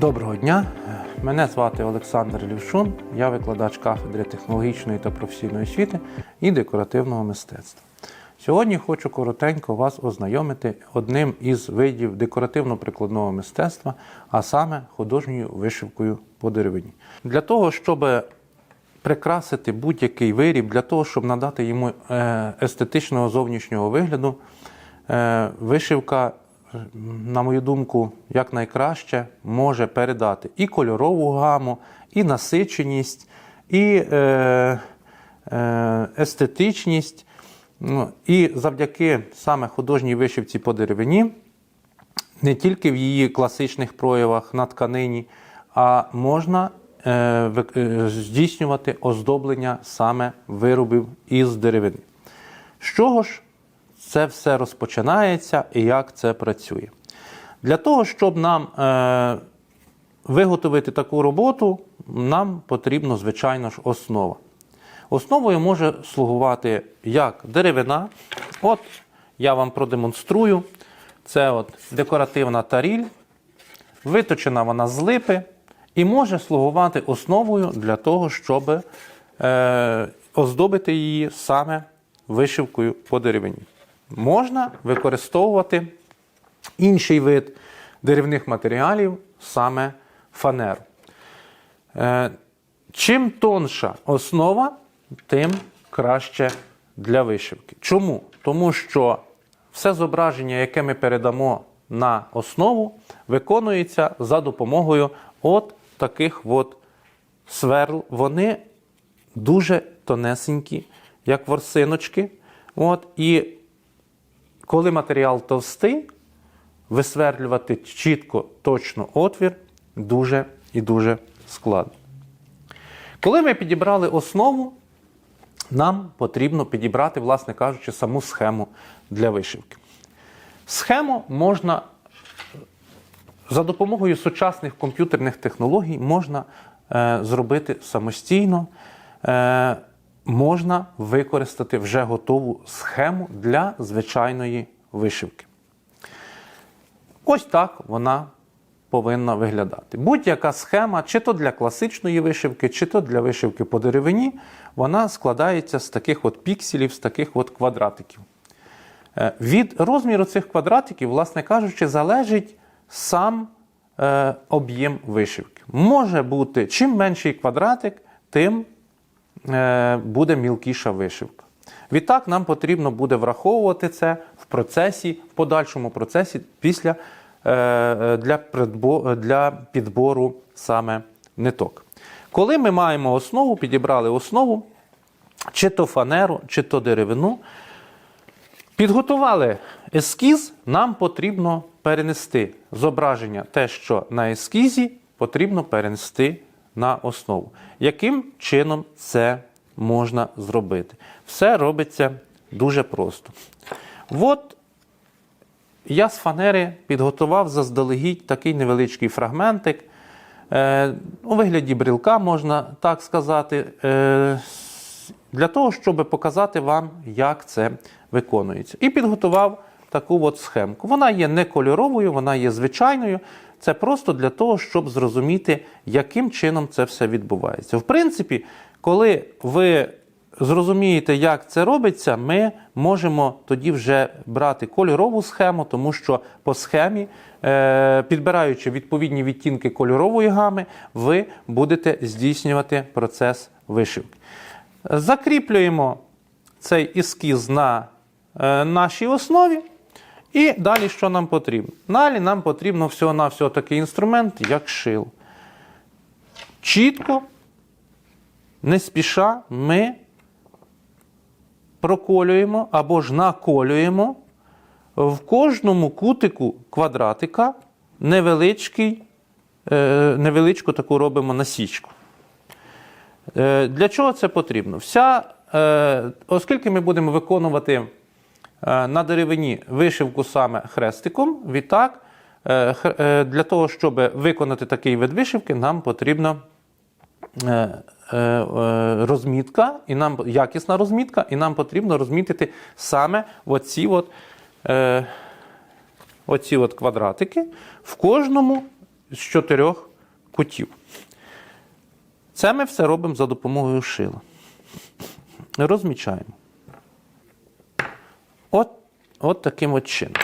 Доброго дня! Мене звати Олександр Лівшун, я викладач кафедри технологічної та професійної освіти і декоративного мистецтва. Сьогодні хочу коротенько вас ознайомити одним із видів декоративно-прикладного мистецтва, а саме художньою вишивкою по деревині. Для того, щоб прикрасити будь-який виріб, для того, щоб надати йому е, естетичного зовнішнього вигляду, е, вишивка на мою думку, якнайкраще може передати і кольорову гаму, і насиченість, і е, е, естетичність. Ну, і завдяки саме художній вишивці по деревині, не тільки в її класичних проявах на тканині, а можна е, е, здійснювати оздоблення саме виробів із деревини. З чого ж це все розпочинається і як це працює? Для того, щоб нам е, виготовити таку роботу, нам потрібно, звичайно ж, основа. Основою може слугувати як деревина. От я вам продемонструю. Це от декоративна таріль, виточена вона з липи, і може слугувати основою для того, щоб е, оздобити її саме вишивкою по деревині. Можна використовувати інший вид деревних матеріалів, саме фанеру. Е, Чим тонша основа, тим краще для вишивки. Чому? Тому що все зображення, яке ми передамо на основу, виконується за допомогою от таких от сверл. Вони дуже тонесенькі, як ворсиночки. От, і коли матеріал товстий, висверлювати чітко, точно отвір дуже і дуже складно. Коли ми підібрали основу, нам потрібно підібрати, власне кажучи, саму схему для вишивки. Схему можна за допомогою сучасних комп'ютерних технологій можна е, зробити самостійно, е, можна використати вже готову схему для звичайної вишивки. Ось так вона повинна виглядати. Будь-яка схема, чи то для класичної вишивки, чи то для вишивки по деревині, вона складається з таких от пікселів, з таких от квадратиків. Е, Від розміру цих квадратиків, власне кажучи, залежить сам е, об'єм вишивки. Може бути, чим менший квадратик, тим буде мілкіша вишивка. Відтак, нам потрібно буде враховувати це в процесі, в подальшому процесі після, е, е, для, для підбору саме ниток. Коли ми маємо основу, підібрали основу, чи то фанеру, чи то деревину, Підготували ескіз, нам потрібно перенести зображення, те, що на ескізі, потрібно перенести на основу. Яким чином це можна зробити? Все робиться дуже просто. От я з фанери підготував заздалегідь такий невеличкий фрагментик. Е, у вигляді брілка, можна так сказати, е, для того, щоб показати вам, як це виконується. І підготував таку от схемку. Вона є не кольоровою, вона є звичайною. Це просто для того, щоб зрозуміти, яким чином це все відбувається. В принципі, коли ви зрозумієте, як це робиться, ми можемо тоді вже брати кольорову схему, тому що по схемі, е, підбираючи відповідні відтінки кольорової гами, ви будете здійснювати процес вишивки. Закріплюємо цей ескіз на е, нашій основі. І далі що нам потрібно? Далі нам потрібно всього-навсього такий інструмент, як шил. Чітко, не спіша, ми проколюємо або ж наколюємо в кожному кутику квадратика невеличкий, е, невеличку таку робимо насічку. Е, Для чого це потрібно? Вся, е, оскільки ми будемо виконувати на деревині вишивку саме хрестиком, відтак, е, е, для того, щоб виконати такий вид вишивки, нам потрібна е, е, е, розмітка, і нам якісна розмітка, і нам потрібно розмітити саме оці от, е, оці от квадратики в кожному з чотирьох кутів. Це ми все робимо за допомогою шила. Розмічаємо. От, таким от чином.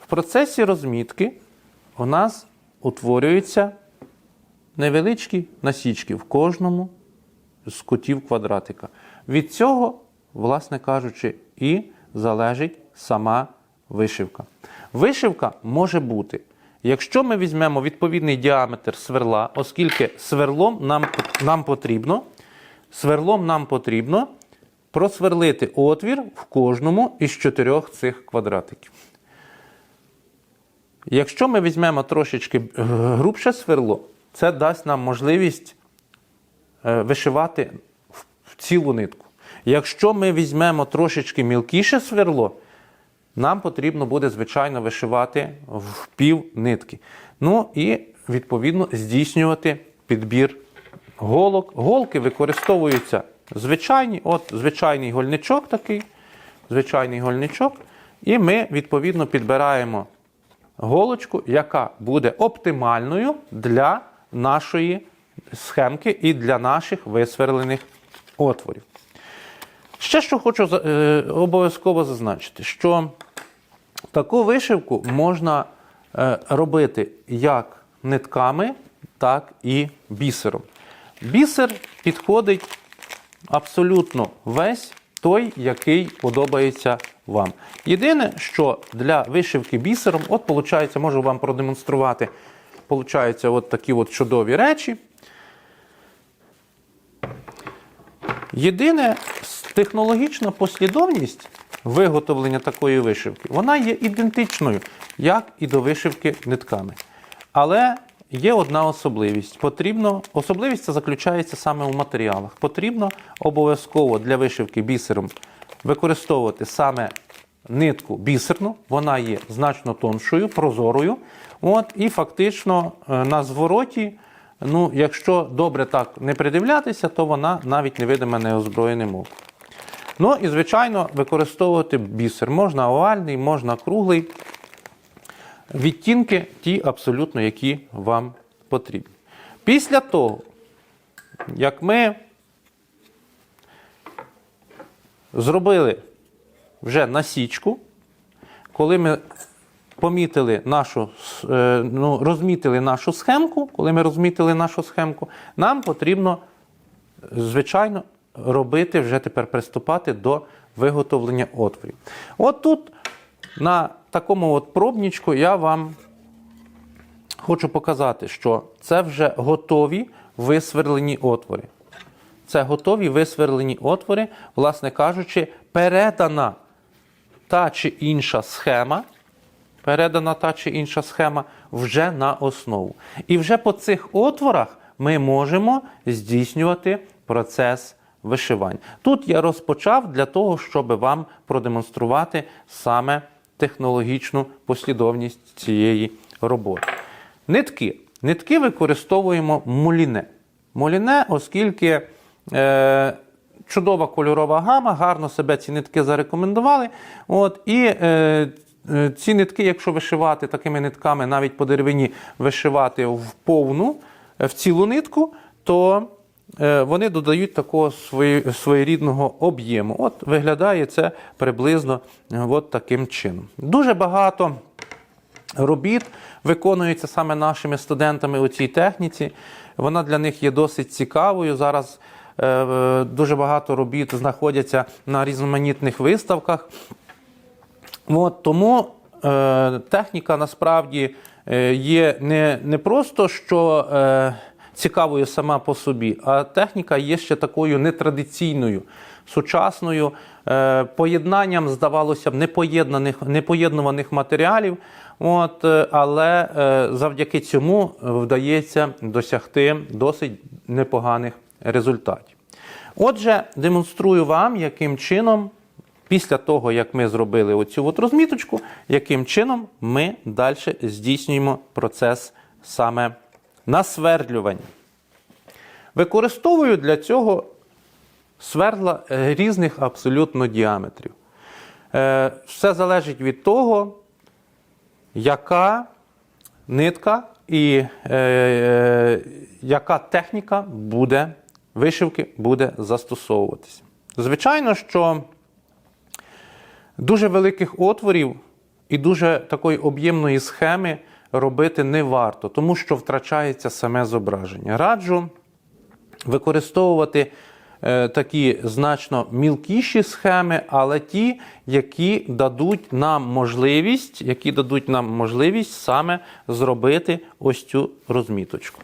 В процесі розмітки у нас утворюються невеличкі насічки в кожному з кутів квадратика. Від цього, власне кажучи, і залежить сама вишивка. Вишивка може бути, якщо ми візьмемо відповідний діаметр сверла, оскільки сверлом нам, нам потрібно, сверлом нам потрібно просверлити отвір в кожному із чотирьох цих квадратиків. Якщо ми візьмемо трошечки е, грубше сверло, це дасть нам можливість е, вишивати в- цілу нитку. Якщо ми візьмемо трошечки мілкіше сверло, нам потрібно буде, звичайно, вишивати в пів нитки. Ну і відповідно здійснювати підбір голок. Голки використовуються звичайні, от звичайний гольничок такий, звичайний гольничок. І ми відповідно підбираємо голочку, яка буде оптимальною для нашої схемки і для наших висверлених отворів. Ще що хочу е, обов'язково зазначити, що таку вишивку можна е, робити як нитками, так і бісером. Бісер підходить абсолютно весь той, який подобається вам. Єдине, що для вишивки бісером, от виходить, можу вам продемонструвати. Получаються от такі от чудові речі. Єдине, технологічна послідовність виготовлення такої вишивки, вона є ідентичною, як і до вишивки нитками. Але є одна особливість. Потрібно, особливість це заключається саме у матеріалах. Потрібно обов'язково для вишивки бісером використовувати саме нитку бісерну, вона є значно тоншою, прозорою. От, і фактично е, на звороті Ну, якщо добре так не придивлятися, то вона навіть невидима неозброєним оком. Ну і, звичайно, використовувати бісер. Можна овальний, можна круглий. Відтінки ті абсолютно, які вам потрібні. Після того, як ми зробили вже насічку, коли ми помітили нашу, е, ну, розмітили нашу схемку, коли ми розмітили нашу схемку, нам потрібно, звичайно, робити вже тепер приступати до виготовлення отворів. От тут на такому от пробнічку я вам хочу показати, що це вже готові висверлені отвори. Це готові висверлені отвори, власне кажучи, передана та чи інша схема, передана та чи інша схема вже на основу. І вже по цих отворах ми можемо здійснювати процес вишивання. Тут я розпочав для того, щоб вам продемонструвати саме технологічну послідовність цієї роботи. Нитки. Нитки використовуємо муліне. Муліне, оскільки е, чудова кольорова гама, гарно себе ці нитки зарекомендували. От, і е, е, ці нитки, якщо вишивати такими нитками, навіть по деревині вишивати в повну, е, в цілу нитку, то вони додають такого своєрідного об'єму. От виглядає це приблизно е, от таким чином. Дуже багато робіт виконується саме нашими студентами у цій техніці. Вона для них є досить цікавою. Зараз е, е, дуже багато робіт знаходяться на різноманітних виставках. От, тому е, техніка насправді е, є не, не просто що е, цікавою сама по собі, а техніка є ще такою нетрадиційною, сучасною, е, поєднанням, здавалося б, непоєднаних, непоєднуваних матеріалів. От, е, але е, завдяки цьому вдається досягти досить непоганих результатів. Отже, демонструю вам, яким чином Після того, як ми зробили оцю от розміточку, яким чином ми далі здійснюємо процес саме насвердлювання. Використовую для цього свердла е, різних абсолютно діаметрів. Е, Все залежить від того, яка нитка і е, яка техніка буде вишивки буде застосовуватися. Звичайно, що дуже великих отворів і дуже такої об'ємної схеми робити не варто, тому що втрачається саме зображення. Раджу використовувати е, такі значно мілкіші схеми, але ті, які дадуть нам можливість, які дадуть нам можливість саме зробити ось цю розміточку.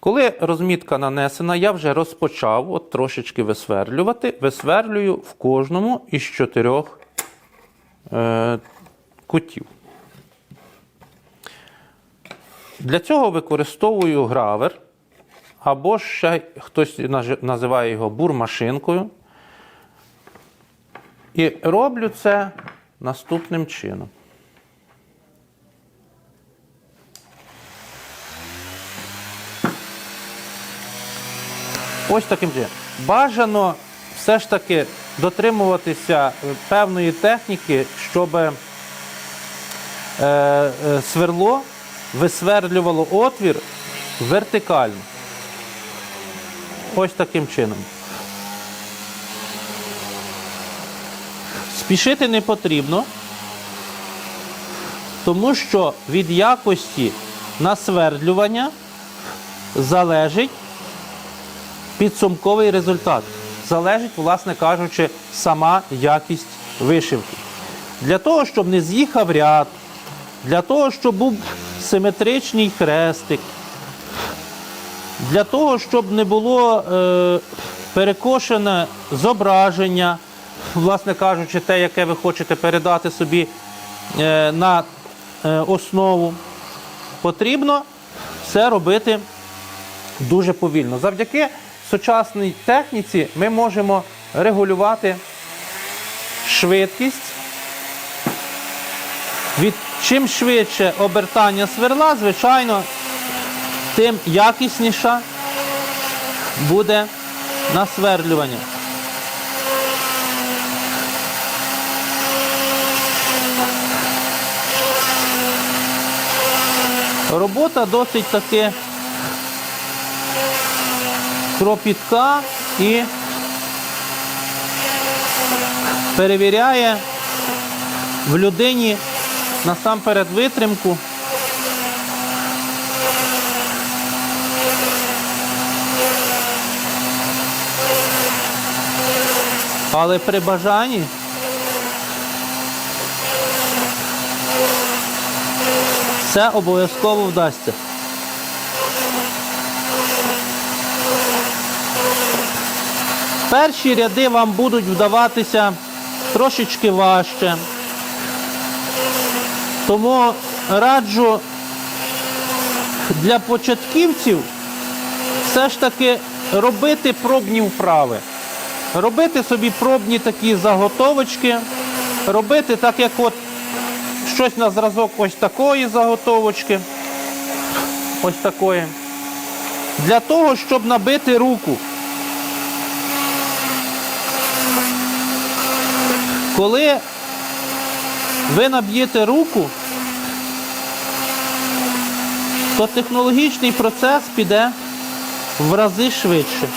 Коли розмітка нанесена, я вже розпочав от трошечки висверлювати. Висверлюю в кожному із чотирьох е, кутів. Для цього використовую гравер, або ще хтось називає його бурмашинкою. І роблю це наступним чином. Ось таким чином. Бажано все ж таки дотримуватися е, певної техніки, щоб е, е, сверло висверлювало отвір вертикально. Ось таким чином. Спішити не потрібно, тому що від якості насвердлювання залежить підсумковий результат. Залежить, власне кажучи, сама якість вишивки. Для того, щоб не з'їхав ряд, для того, щоб був симетричний хрестик, для того, щоб не було е, перекошене зображення, власне кажучи, те, яке ви хочете передати собі е, на е, основу, потрібно все робити дуже повільно. Завдяки сучасній техніці ми можемо регулювати швидкість. Від чим швидше обертання сверла, звичайно, тим якісніша буде насверлювання. Робота досить таки кропітка і перевіряє в людині насамперед витримку. Але при бажанні це обов'язково вдасться. Перші ряди вам будуть вдаватися трошечки важче. Тому раджу для початківців все ж таки робити пробні вправи. Робити собі пробні такі заготовочки, робити так, як от щось на зразок ось такої заготовочки. Ось такої. Для того, щоб набити руку. Коли ви наб'єте руку, то технологічний процес піде в рази швидше.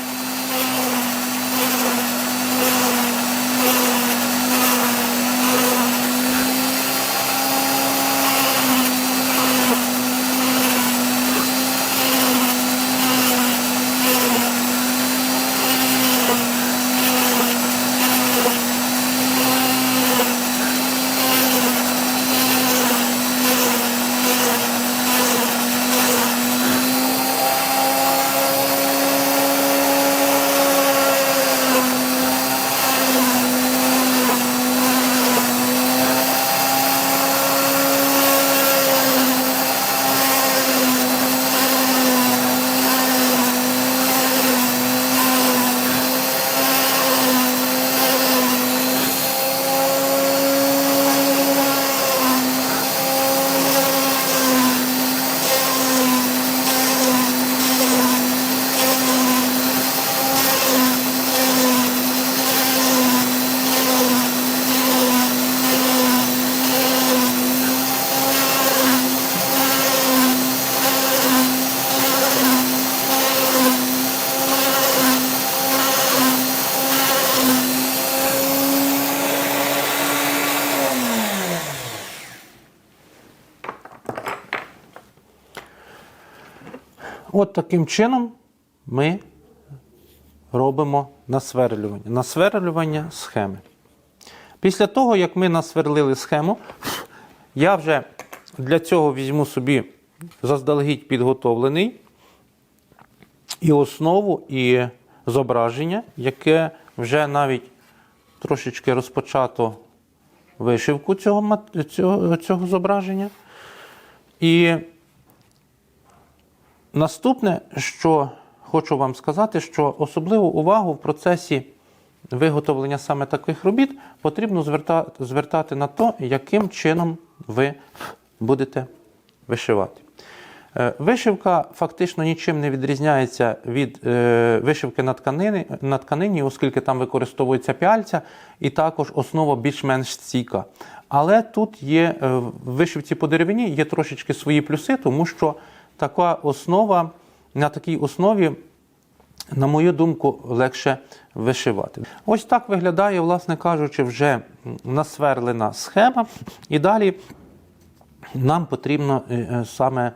От таким чином ми робимо насверлювання. Насверлювання схеми. Після того, як ми насверлили схему, я вже для цього візьму собі заздалегідь підготовлений і основу, і зображення, яке вже навіть трошечки розпочато вишивку цього, цього, цього зображення. І наступне, що хочу вам сказати, що особливу увагу в процесі виготовлення саме таких робіт потрібно звертати, звертати на те, яким чином ви будете вишивати. Е, Вишивка фактично нічим не відрізняється від е, вишивки на тканині, на тканині, оскільки там використовується пяльця, і також основа більш-менш стійка. Але тут є е, в вишивці по деревині є трошечки свої плюси, тому що така основа на такій основі на мою думку, легше вишивати. Ось так виглядає, власне кажучи, вже насверлена схема. І далі нам потрібно е, е, саме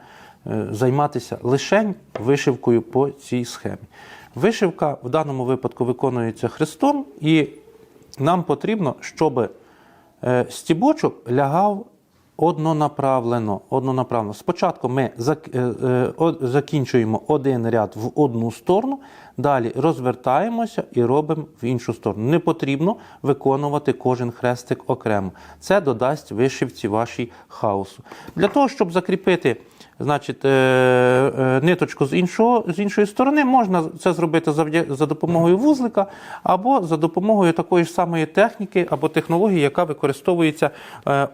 е, займатися лише вишивкою по цій схемі. Вишивка в даному випадку виконується хрестом, і нам потрібно, щоб стібочок лягав однонаправлено. однонаправлено. Спочатку ми е, е, закінчуємо один ряд в одну сторону, далі розвертаємося і робимо в іншу сторону. Не потрібно виконувати кожен хрестик окремо. Це додасть вишивці вашій хаосу. Для того, щоб закріпити значить, е, ниточку з, іншого, з іншої сторони, можна це зробити за допомогою вузлика або за допомогою такої ж самої техніки або технології, яка використовується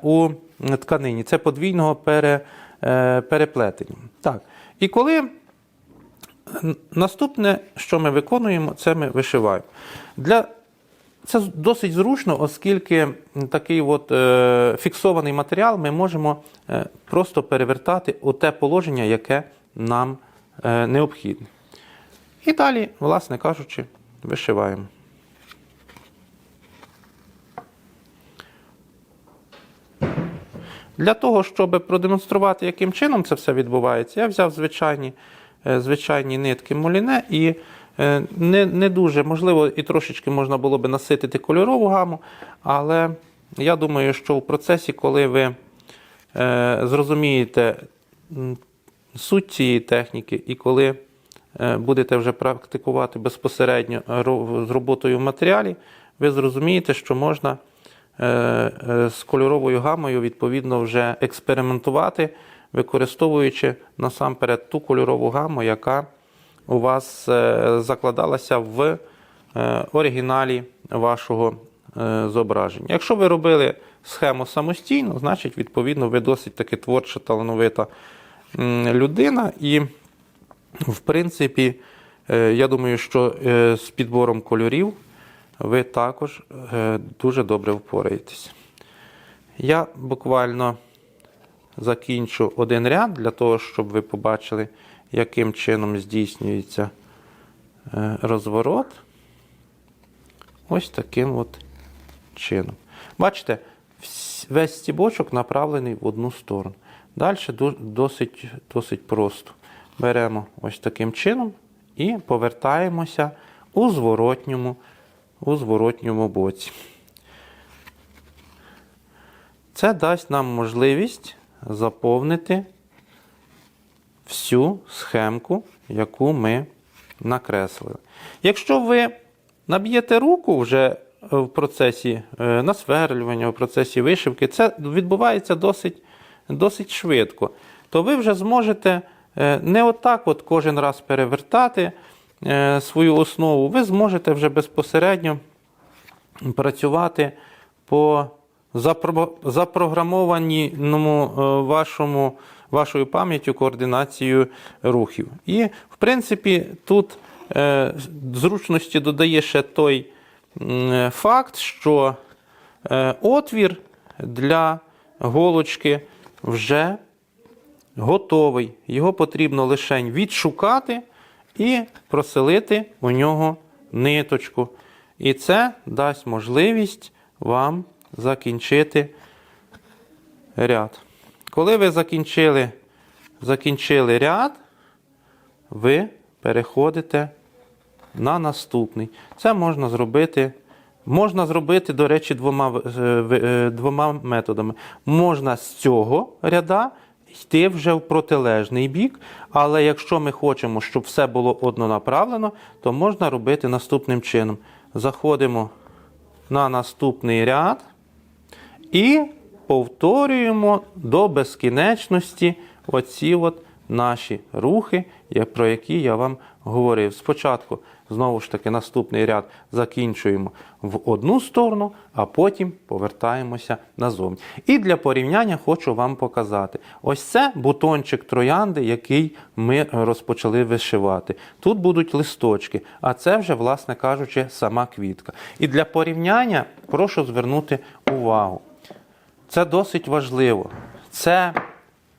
у тканині. Це подвійного пере, е, переплетення. Так. І коли наступне, що ми виконуємо, це ми вишиваємо. Для це досить зручно, оскільки такий от, е, фіксований матеріал ми можемо е, просто перевертати у те положення, яке нам е, необхідне. І далі, власне кажучи, вишиваємо. Для того, щоб продемонструвати, яким чином це все відбувається, я взяв звичайні, е, звичайні нитки муліне і е, не, не дуже, можливо, і трошечки можна було би наситити кольорову гаму, але я думаю, що в процесі, коли ви е, зрозумієте суть цієї техніки, і коли е, будете вже практикувати безпосередньо з роботою в матеріалі, ви зрозумієте, що можна з кольоровою гамою відповідно вже експериментувати, використовуючи насамперед ту кольорову гаму, яка у вас е, закладалася в е, оригіналі вашого е, зображення. Якщо ви робили схему самостійно, значить, відповідно, ви досить таки творча, талановита людина. І, в принципі, е, я думаю, що е, з підбором кольорів ви також е, дуже добре впораєтесь. Я буквально закінчу один ряд для того, щоб ви побачили, яким чином здійснюється е, розворот. Ось таким от чином. Бачите, весь стібочок направлений в одну сторону. Далі досить, досить просто. Беремо ось таким чином і повертаємося у зворотньому, у зворотньому боці. Це дасть нам можливість заповнити всю схемку, яку ми накреслили. Якщо ви наб'єте руку вже в процесі е, насверлювання, в процесі вишивки, це відбувається досить, досить швидко, то ви вже зможете е, не отак от кожен раз перевертати свою основу, ви зможете вже безпосередньо працювати по запрограмованому е, вашому, вашою пам'яттю координацією рухів. І, в принципі, тут е, зручності додає ще той факт, що е, отвір для голочки вже готовий. Його потрібно лише відшукати і проселити у нього ниточку. І це дасть можливість вам закінчити ряд. Коли ви закінчили, закінчили ряд, ви переходите на наступний. Це можна зробити. Можна зробити, до речі, двома, е, е, двома методами. Можна з цього ряда йти вже в протилежний бік, але якщо ми хочемо, щоб все було однонаправлено, то можна робити наступним чином. Заходимо на наступний ряд і повторюємо до безкінечності оці от наші рухи, про які я вам говорив. Спочатку, знову ж таки, наступний ряд закінчуємо в одну сторону, а потім повертаємося назовні. І для порівняння хочу вам показати. Ось це бутончик троянди, який ми розпочали вишивати. Тут будуть листочки, а це вже, власне кажучи, сама квітка. І для порівняння прошу звернути увагу. Це досить важливо. Це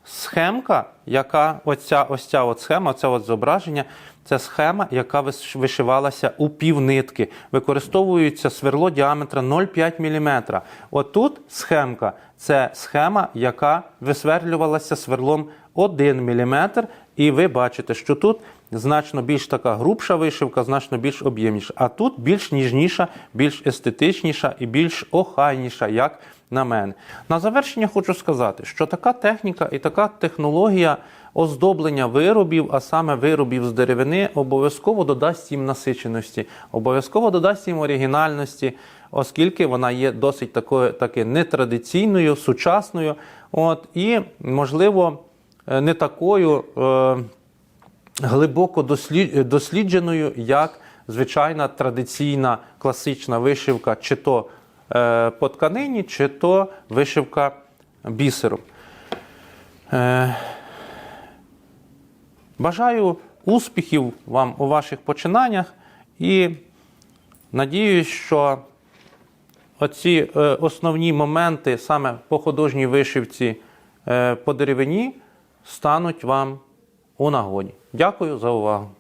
схемка, яка оця, ось ця от схема, оце от зображення, це схема, яка виш- вишивалася у півнитки. Використовується сверло діаметра 0,5 мм. Отут схемка це схема, яка висверлювалася сверлом 1 мм. І ви бачите, що тут значно більш така грубша вишивка, значно більш об'ємніша. А тут більш ніжніша, більш естетичніша і більш охайніша, як на мене. На завершення хочу сказати, що така техніка і така технологія оздоблення виробів, а саме виробів з деревини, обов'язково додасть їм насиченості, обов'язково додасть їм оригінальності, оскільки вона є досить такою таки нетрадиційною, сучасною, от і можливо е, не такою. Е, глибоко дослідженою, як звичайна традиційна класична вишивка, чи то е, по тканині, чи то вишивка бісером. Е, бажаю успіхів вам у ваших починаннях і надіюсь, що оці е, основні моменти саме по художній вишивці е, по деревині стануть вам у нагоді. Дякую за увагу.